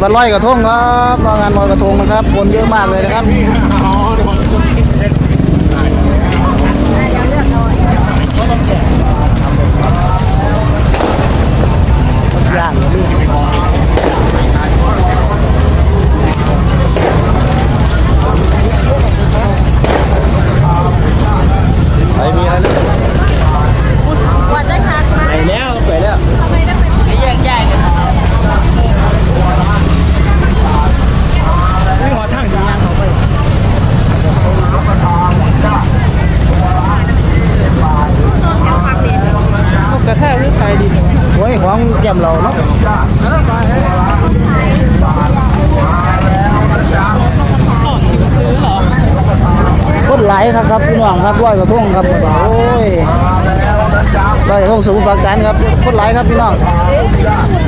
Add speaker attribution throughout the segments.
Speaker 1: วันลอยกระทงครับมางานลอยกระทงนะครับคนเยอะมากเลยนะครับย่างลูกไปมีอะไรเลย
Speaker 2: ว่าจะคักไหม
Speaker 1: ไปแล้วไปแล้ว
Speaker 2: ทำไมได้เป็นแยกแยกกัน
Speaker 1: นี่หอทั้งอยู่ย่างเขาไป
Speaker 2: ตัวแข็งคักดี
Speaker 1: กระแทกที่ไทยดีโอ้ยของแก้มเราเนาะคนหลายครับ ครับพี่น้องครับร้อยกระทงครับโอ้ยร้อยกระทงสมุทรปราการครับคนหลายครับพี่น้อง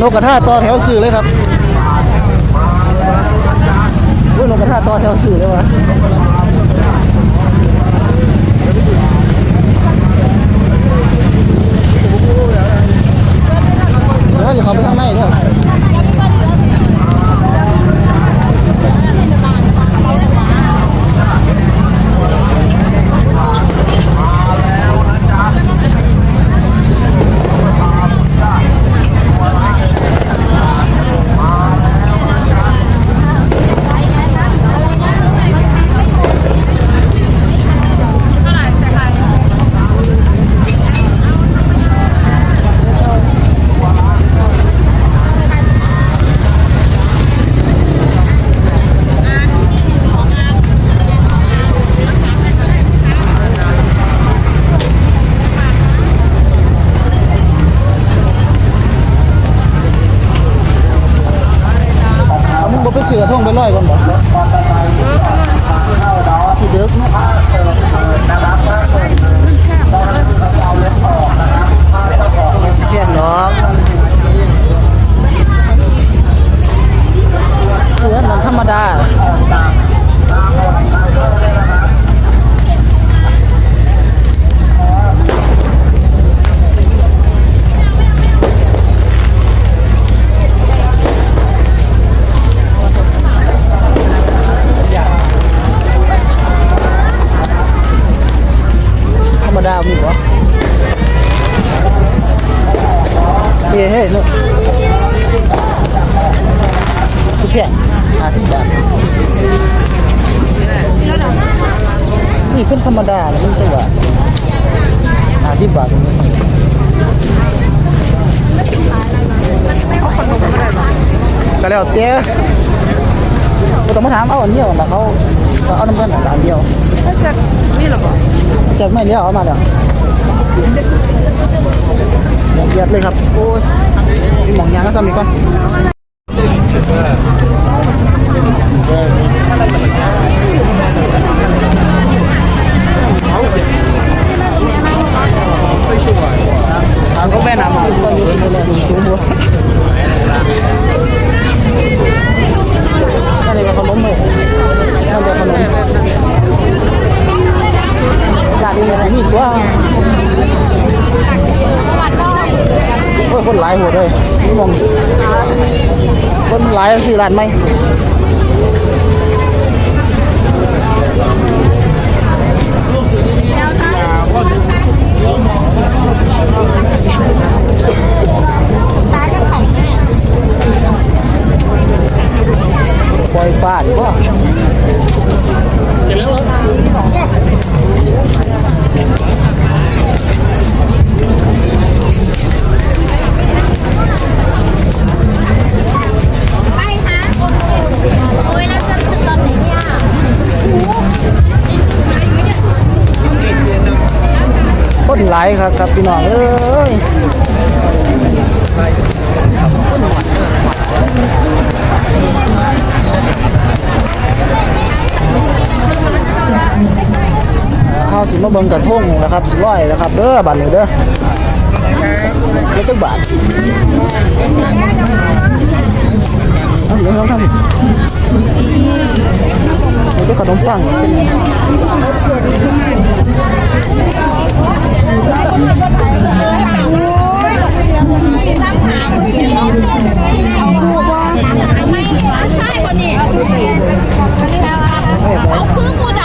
Speaker 1: นกกระทาต่อแถวซื้อเลยครับโอ้ยนกกระทาต่อแถวสื่อเลยวะเดี๋ยวจะเข้าไปข้างในเด้อเอามึงบอกไปเสือกระทงไปร้อยก่อนบ่สิ เด็กเนาะเพียงดอกเสือนั่นธรรมดา ธรรมดาเลยมันตัวห้าสิบบาทก็แล้วแต่ก็ต้องมาถามเอาอันเดียวนะเขาเอาน้ำเงินอันเดียว
Speaker 2: เช็คนี่หรอเปล่า
Speaker 1: เช็คไม่เลี้ยวเอามาเดี๋ยวเอียดเลยครับโอ้ยมีหมองยางก็ซ้ำอีกก่อนทาง ก็แม่น้ำมาก็อยู่ในแหล่งสูงหัวนั่นเองขนมเลยนั่นเองขนมร้านนี้มันจะมีตัวโอ้ยคนหลายหัวเลยนี่มองคนหลายซื้อร้านไหมปล่อยปลาดีกว่า
Speaker 2: ไปหาโอ้ยแล้วจะจุดตอน ไหนเนี่ย
Speaker 1: คนหลายครับครับพี่น้องเอ้ย มาเบิ่งกระทงนะครับร้อยนะครับเด้อบัตรเลยเด้อเล็กจักบาททำเยอะน้องทำนี่เป็นขนมปังเอา
Speaker 2: คื
Speaker 1: อผู้ใด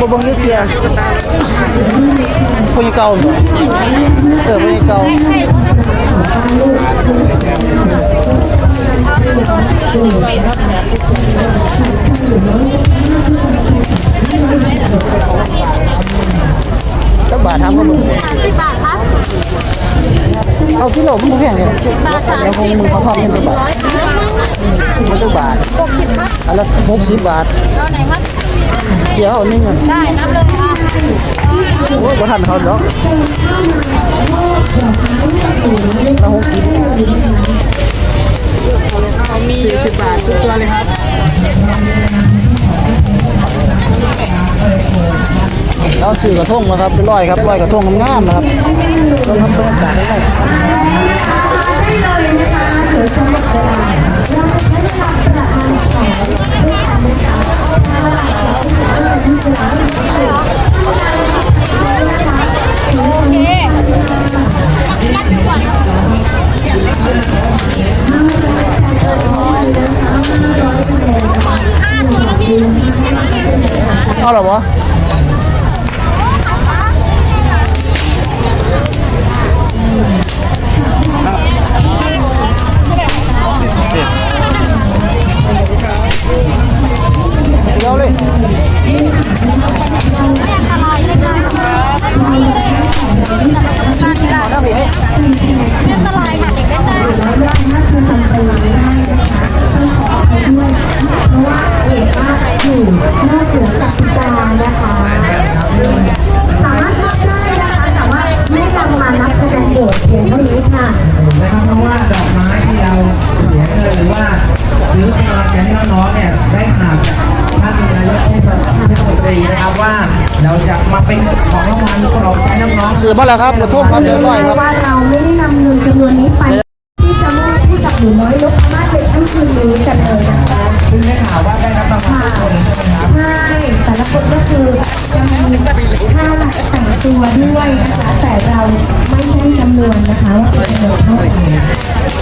Speaker 1: บ่เบิ่งจักเทียผู้เก่าบ่เออผู้เก่าจักบาทถามเขาเบิ่ง
Speaker 2: สามสิบบาทครับ
Speaker 1: เอากิโลมันบ่แพงเลย
Speaker 2: สิบบาทสาม
Speaker 1: เดี๋ยวคง
Speaker 2: สิบ
Speaker 1: มึงเขาทอด
Speaker 2: สิ
Speaker 1: เงิ
Speaker 2: บ
Speaker 1: นจักบาท
Speaker 2: ร้อยครับ
Speaker 1: มันจักบาท
Speaker 2: หกสิบครับ
Speaker 1: อันละ60บาท
Speaker 2: เอาไหนครับ
Speaker 1: เดี๋ยวเอาหนึงอะ
Speaker 2: ได้นับเลยค่ะ
Speaker 1: โอ้ยบ่ทันเขาดอกละ60มี40บาททุกตัวเลยครับเราสื่อกระทงนะครับเป็นร้อยครับร้อยกระทงงามๆนะครับต้องทำบรรยากาศได้ไหม เอาหรอวะ ลา
Speaker 2: ดเลยนะครับมีเลยตลาดตลาดเป็นตลาะ
Speaker 3: ว่าเด็
Speaker 4: ก มา
Speaker 1: แล้วครับกระทงครับเรียบร้อยครับ
Speaker 3: ว่าเราไม่ได้นำเงินจำนวนนี้ไป ที่จะมอบให้กับหนูน้อยนกพม่าเป็นค่ำคืนนี้กันเลยนะคะ
Speaker 4: ซึ่งได้ข่าวว่าได้รับรางวัลทุกคนใช่ไหมครับ
Speaker 3: ใช่แต่ละคนก็คือจะมีค่าแต่งตัวด้วยนะคะแต่เราไม่ได้จำนวนนะคะว่าเป็นจำนวนเท่าไหร่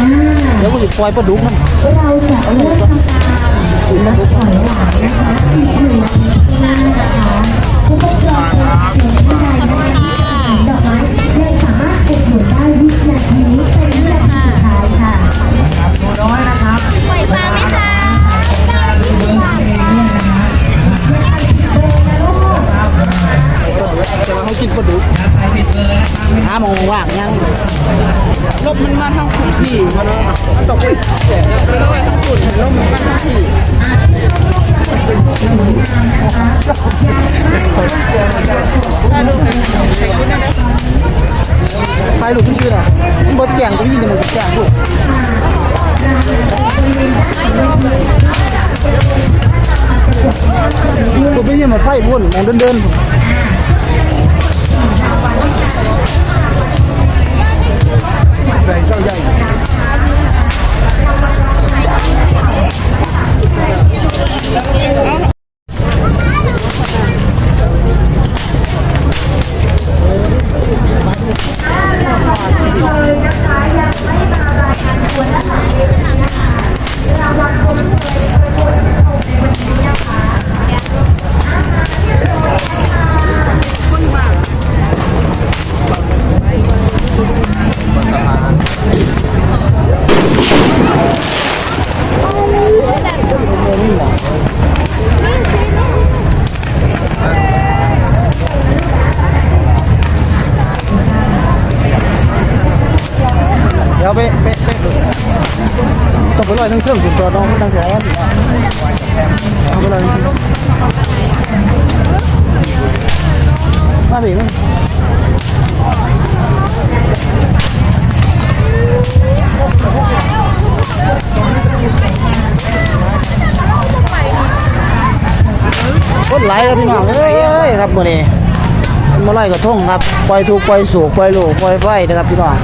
Speaker 3: อ่า
Speaker 1: เดี๋ยวกูจะปล่อยปลาดุกมัน
Speaker 3: เราจะเริ่มทำการนับถอยหลังนะคะอีกหนึ่งนาทีข้างหน้านะคะผู้ปกครองเชิญท่า
Speaker 4: นใดา
Speaker 1: มองว่างยัง
Speaker 5: ลมมันมาทางขุนที่มันมันตกไปเสียแล้วไปทางขุนลมมันมาทางที่
Speaker 1: ถ่ายรูปที่ชื่อน่ะมันบดแจงตรงนี้จะมันบดแจงลูกผมไปเนี่ยมาไฟพุ่นมองเดินเดิน ไหลแล้วพี่น้องเอ้ยครับมื้อนี้มาไล่กระทงครับปล่อยทูปล่อยสูกปล่อยลูกปล่อยไฟนะครับพี่น้อง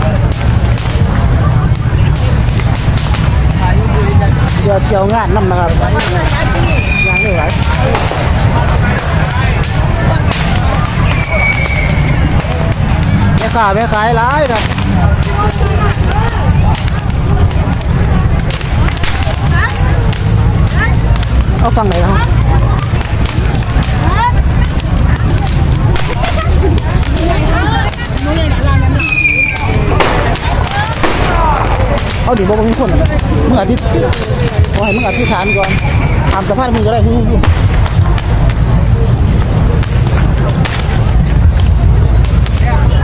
Speaker 1: เดี๋ยวเที่ยวงานน้ำนะครับงานนี่ไรลแม่ค้าแม่ขายร้ายนะเอาฟังไหนครับ เอาดิบอกว่ามีคนเหรอมึงอาทิตย์ขอให้มึงอธิษฐานก่อนตามสภาพมึงก็ได้มึงมึง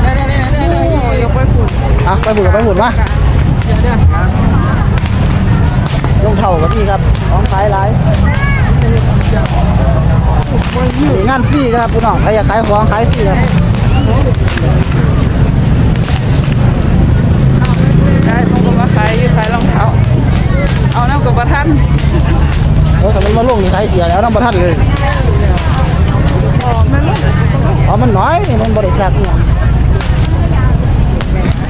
Speaker 5: ได้ได้ไปฝุ่น
Speaker 1: อะไปหมุนไปหมุนมาลงเท่ากับพี่ครับของขายหลายงานฟรีครับพี่น้องใครอยากขายของขายฟรีครับ
Speaker 5: ได้ผมก็มา ขายขายรองเท้า เอาน้ำกับประทัน
Speaker 1: เออแต่มันมาลงนี่ขายเสียแล้วน้ำประทัดเลย
Speaker 5: อ๋อมันลง
Speaker 1: อ๋อมันน้อยนี่มันบริษัทเนี่ย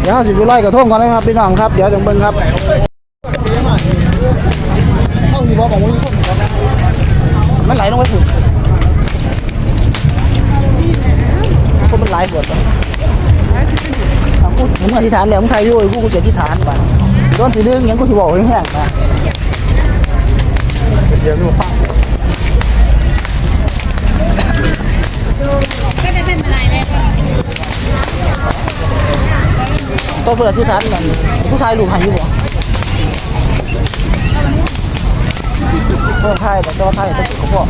Speaker 1: เดี๋ยวเราสิบร้อยกระทงก่อนนะครับพี่น้องครับเดี๋ยวจังเบิ่งครับเอาสิบอกของมึงคนก่อนนะมันไหลลงไปถึงคนมันไหลปวดปะอะกูเห็นอธิษฐานแล้วมึงใครอยู่กูกูเสียอธิษฐานไป โดนทีนึงยังกูสิบอกแห้งๆนะเดี๋ยวดูฟัง
Speaker 2: ก็ได้เป็นอะไรเลย
Speaker 1: ตัวเปิดที่ฐานกันผู้ชายลูกหายอยู่บ่ตัวไทยแบบตัวไทยตัวก็พอ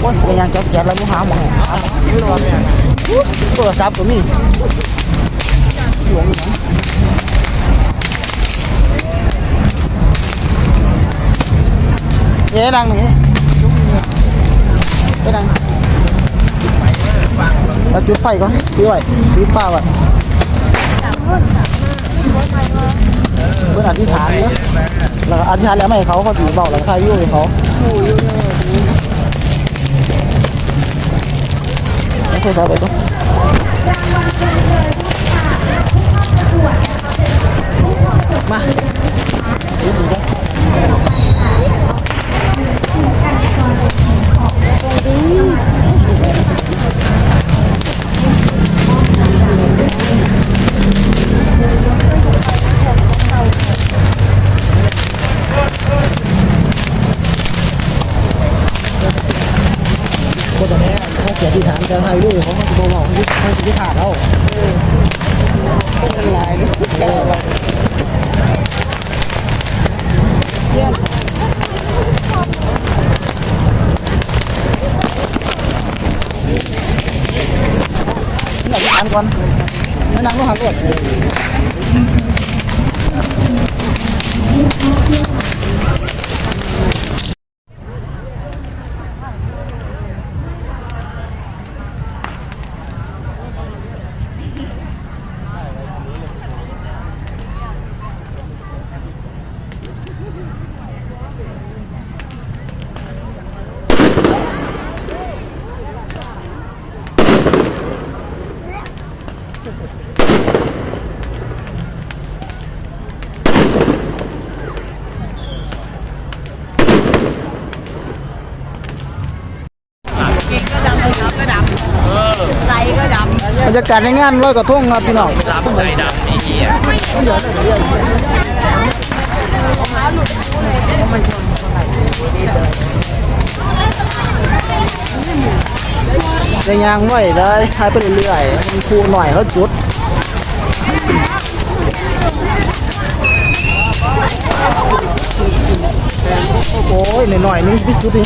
Speaker 1: โอ้ยยังจับแขนแล้วมึงหาหมอหาหมอโทร ศัพท์ก็มีหลวงอยู่ไหนเอ๊ะดังนี่ไปดังเราจุดไฟก่อนพี่ไว้พี่ป้าก่อนเพื่อนอธิษฐานเนาะแล้วอธิษฐานแล้วไม่เขาเขาสีเบาหลังคายุ่ยเขาไม่เคยใส่ไปก่อน มาดีดีนะคนตอนนี้เขาเสียอธิษฐานจะไทยยุ่ยเขาเขาจะเบาๆเขาเขาจะพิขาดเขา
Speaker 5: เป็นลายเลย
Speaker 1: อธิษ ฐานก่อนไม่นั่งก็หักรถบรรยากาศในงานลอยกระทงครับพี่น้อง
Speaker 4: รับใจดำนี่เหี้ย
Speaker 1: จะยางไว้เลยทายไปเรื่อยๆมันครูหน่อยเขาจุดโอ้ยหน่อยๆนึงพี่จุดดิ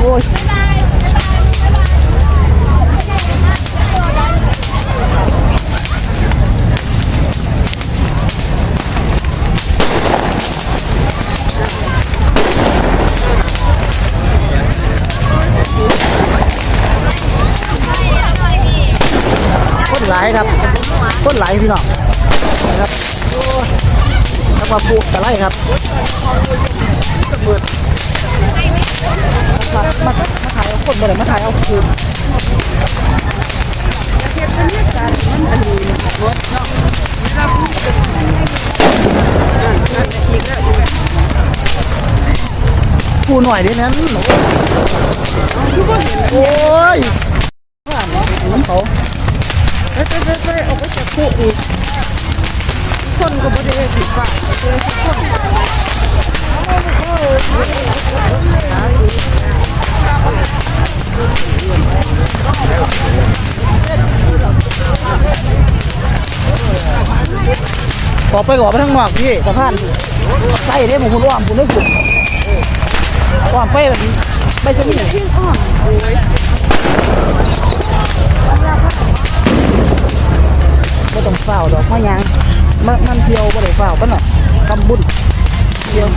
Speaker 1: โอ้ย นหลายครับคนหลายพี่น้องนะครับแล้วมาปลูกตะไลครับมามามาถ่ายเอาคนบ่ได้มาถ่ายเอาคืน กูหน่อยดินั้นโอ้ยว่าน้ำเขา
Speaker 5: ไปไปไปไปออกไปจากคุกอีกคนก็บ่ได้ติดป้ายเจอทุกคน
Speaker 1: ออกไปก่อนไปทั้งหมอกพี่สะพานใต้เด้หมคุณอ้อมคุณได้คุณอ้อมไปแบบไม่ใช่นี่ไม่ต้องเฝ้าดอกไมายังมันมันเที่ยวบ่ได้เฝ้าปะน่ะทำบุญเที่ยว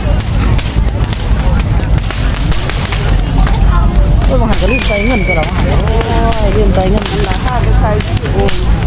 Speaker 1: โอ้ยบางหันก็ลืมใส่เงินก็แล้วบางหันโอ้ยลืมใส่เงิน
Speaker 5: ราคาเป็นไทย
Speaker 1: โอ้ย